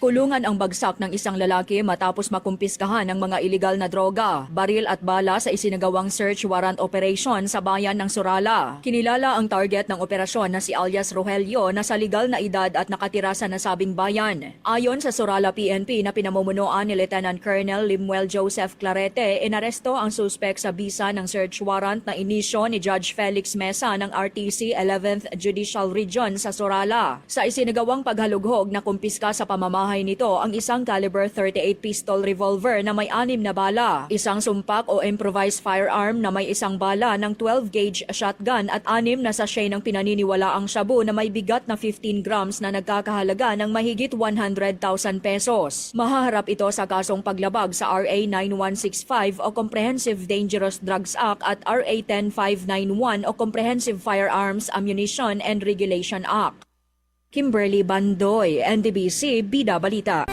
Kulungan ang bagsak ng isang lalaki matapos makumpiskahan ng mga ilegal na droga, baril at bala sa isinagawang search warrant operation sa bayan ng Surala. Kinilala ang target ng operasyon na si alias Rogelio na sa legal na edad at nakatira sa nasabing bayan. Ayon sa Surala PNP na pinamumunuan ni Lieutenant Colonel Limuel Joseph Clarete, inaresto ang suspek sa bisa ng search warrant na inisyo ni Judge Felix Mesa ng RTC 11th Judicial Region sa Surala. Sa isinagawang paghalughog na kumpiska sa pamamahay nito ang isang caliber 38 pistol revolver na may anim na bala, isang sumpak o improvised firearm na may isang bala ng 12 gauge shotgun at anim na sachet ng pinaniniwalaang shabu na may bigat na 15 grams na nagkakahalaga ng mahigit 100,000 pesos. Mahaharap ito sa kasong paglabag sa RA 9165 o Comprehensive Dangerous Drugs Act at RA 10591 o Comprehensive Firearms, Ammunition and Regulation Act. Kimberly Bandoy, NDBC, Bida Balita.